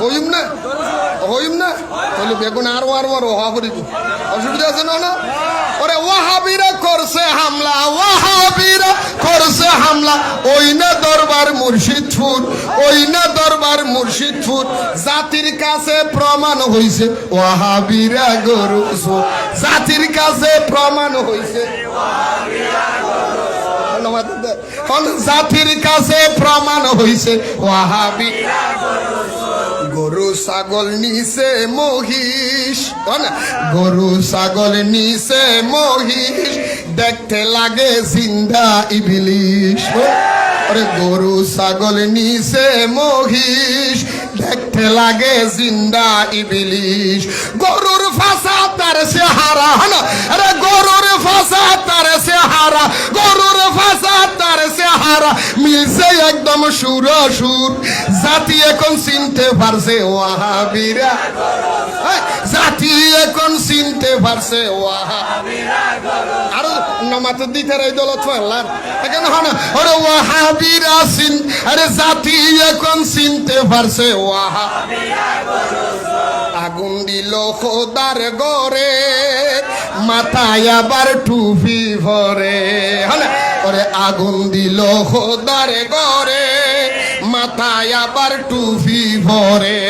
হইম না হইম না তাহলে বেগুন আরও আরও আরও হওয়া করিব অসুবিধা আছে না না ওরে ওয়াহাবিরা করছে হামলা ওয়াহাবিরা করছে হামলা ওই না দরবার মুর্শিদপুর ওই না দরবার মুর্শিদপুর জাতির কাছে প্রমাণ হইছে ওয়াহাবিরা গরু জাতির কাছে প্রমাণ হইছে জাতির কাছে প্রমাণ হইছে ওয়াহাবি গরু, ছাগল নিছে মহিষ? গরু, ছাগল নিছে মহিষ। দেখতে লাগে জিন্দা ইবলিশ। আরে গরু, ছাগল নিছে মহিষ। দেখতে লাগে জিন্দা ইবলিশ। গরুর ফাঁসা তার সে হারা হনা আরে গরুর ফাঁসা তার সে হারা গরুর ফাঁসা তার সে হারা মিলছে একদম সুর সুর। জাতি এখন চিনতে পারছে, ওয়াহাবিরা। জাতি এখন চিনতে পারছে, ওয়াহাবিরা। আরও দিতে রে দলত এখানে হন ওয়াহাবিরা আরে, জাতি এখন চিনতে পারছে ওয়াহা আগুন দিল খোদার গরে মাথায় আবার টুপি ভরে। হলে ওরে আগুন দিল খোদার গরে মাথায় আবার টুপি ভরে।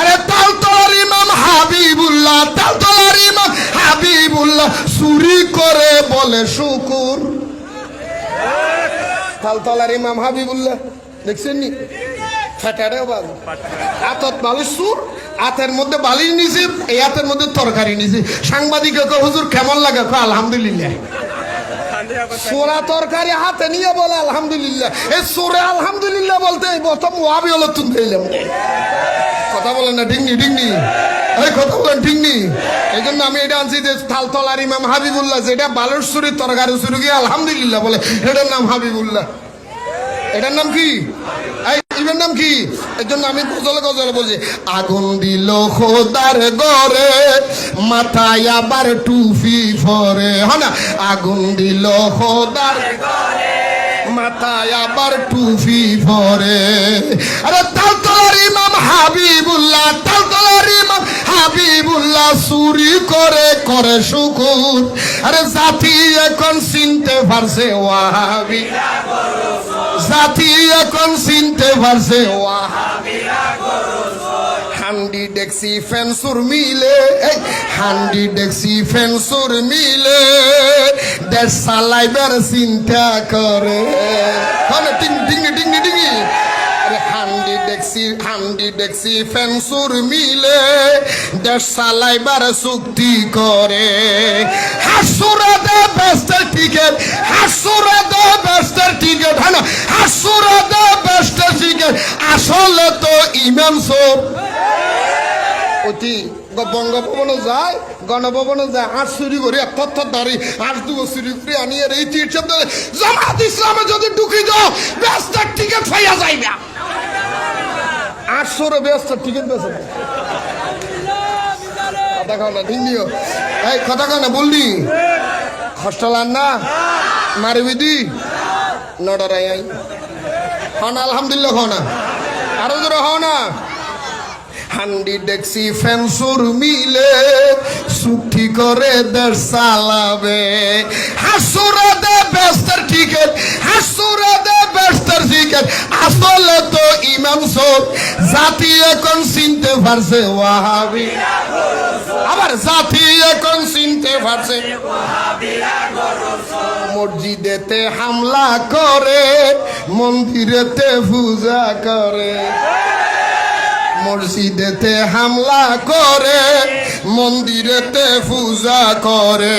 আরে তালতলার ইমাম হাবিবুল্লাহ তালতলার ইমাম হাবিবুল্লাহ, চুরি করে বলে শুকুর। তালতলার ইমাম হাবিবুল্লাহ, দেখছেন নি? ফেটারেও বাজে আতত বালিশ সুর আতের মধ্যে বালিশ নিছে, এই হাতের মধ্যে তরকারি নিছে। সাংবাদিক হুজুর কেমন লাগে? আলহামদুলিল্লাহ। সোরা তরকারি হাতে নিয়ে বলে, আলহামদুলিল্লাহ। এই সোরে আলহামদুলিল্লাহ বলতে প্রথম ওয়াবি হলো তুমি দিলাম কথা বলেন না ডিঙ্গি ডিঙ্গি এই কথা বলেন, ডিংনি। এই জন্য আমি এটা আনছি যে থালতলার ইমাম হাবিবুল্লাহ, যেটা বালুর সুরি তরকারি সুরি গিয়ে আলহামদুলিল্লাহ বলে, এটার নাম হাবিবুল্লাহ। এটার নাম কি? ইভের নাম কি? এর জন্য আমি গজলে গজলে বলছি, আগুন দিল খোদার গরে মাথায় আবার টুপি ফরে হ্যাঁ না? আগুন দিল খোদার মাথায় আবার ফরে আরে ইমাম হাবিবুল্লাহ ইমাম হাবিবুল্লাহ চুরি করে করে শুকুর। আরে জাতি এখন চিনতে পারছে, ওয়াহাবি। জাতি এখন চিনতে পারছে হান্ডি ডেক্সি, ফেন্সুর মিলে, হান্ডি ডেক্সি, ফেন্সুর মিলে দেশ চালাইবার চিন্তা করে। তিন ডিঙ্গি ডিঙ্গি ডেক্সি হান্ডি ডেক্সি ফেন্সুর মিলে দেশ চালাইবার চুক্তি করে। হাসুরা বেস্টের টিকেট হাসুরা বেস্টের টিকেট হ্যাঁ না? বেস্টের টিকেট আসলে তো ইমাম সব। অতি বঙ্গভবনে যায়, গণভবনে যায় হাঁস চুরি করে তথ্য দাঁড়ি হাঁস দুবো চুরি করে আনি আর এই তীর্থ জামাত ইসলামে যদি ঢুকি যাও ব্যস্তার টিকিট ফাইয়া যাইবে। আটশোর ব্যস্তার টিকিট বেছে বললি? হস্টেল আন না? মারবি দি? নডরাই আই। হন আলহামদুলিল্লাহ হও না। আরও জোরে হও না। হান্ডি ডেক্সি ফেন্সুর মিলে সুখি করে দেশ চালাবে। হাসুরা দে ব্যস্তার টিকেট হাসুরা দে ব্যস্তার টিকেট আসলে তো ইমাম সব জাতি এখন চিনতে পারছে, ওয়াহাবি। আবার জাতি এখন চিনতে পারছে। মসজিদেতে হামলা করে, মন্দিরেতে পূজা করে। মসজিদেতে হামলা করে, মন্দিরেতে পূজা করে।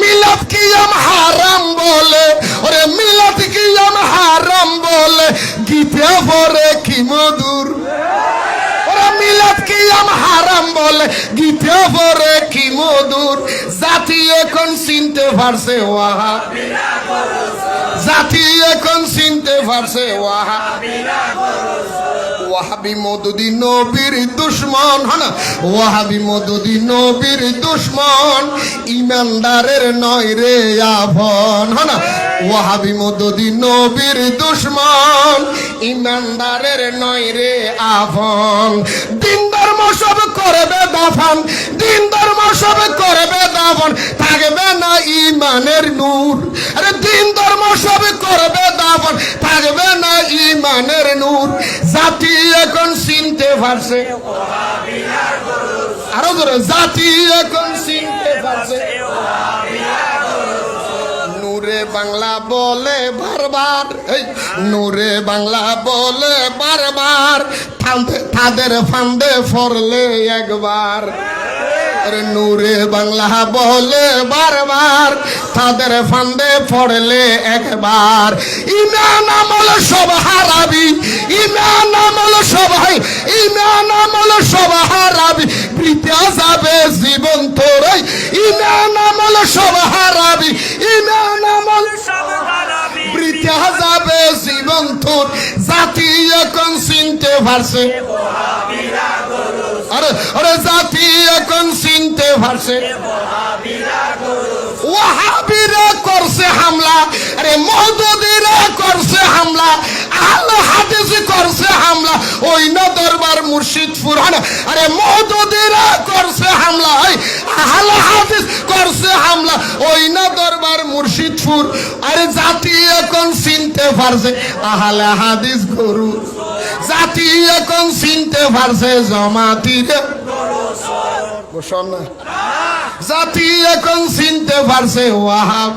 মিলাদ কিয়াম হারাম বলে, ওরে মিলাদ কিয়াম হারাম বলে গীতে পরে কি মধুর? কিয়াম হারাম বলে গীতে পরে কি মধুর? এখন চিনতে পারছে, ওয়াহা। জাতি এখন চিনতে পারছে, ওয়াহা। ওয়াহাবি মদুদি নবীর দুশ্মন হনা। ওয়াহাবি মদুদি নবীর দুশ্মন ইমানদারের নয় রে আভন হনা। ওয়াহাবি মদুদি নবীর দুশ্মন ইমানদারের নয় রে আভন দিন ধর্ম সব করবে দাফন দিন ধর্ম সব করবে দাফন। ইমানের নূর। আরে দিন ধর্ম সব করবে দাফন, থাকবে না ইমানের নূর। জাতি এখন চিনতে পারছে। আরও ধরে, জাতি এখন চিনতে পারছে। নূরে বাংলা বলে বারবার নূরে বাংলা বলে বারবার ফরলে একবার। নূরে বাংলা বলে বারবার, তাদের ফান্দে পড়লে একবার। ইমান আমল সব হারাবি ইমান আমল সবাই সব হারাবি যাবে জীবন তোরাই। ইমান আমল সব হারাবি ইমান আমল বৃথা যাবে জীবন তোর। জাতি এখন চিনতে পারছে আরে জাতি এখন চিনতে পারছে। ওয়াহাবিরা করছে হামলা, আরে মহদুদিরা করছে হামলা আল হাদিস করছে হামলা, ওই না দরবার মুর্শিদপুর হ্যাঁ আরে মহদুদিরা করছে হামলা আল হাদিস করছে হামলা, ওই না দরবার মুর্শিদপুর, আরে জাতি এখন চিনতে পারছে, আহলে হাদিস গরু। জাতি এখন চিনতে পারছে জমাতিরে? জাতি এখন চিনতে পারছে ওয়াহাব?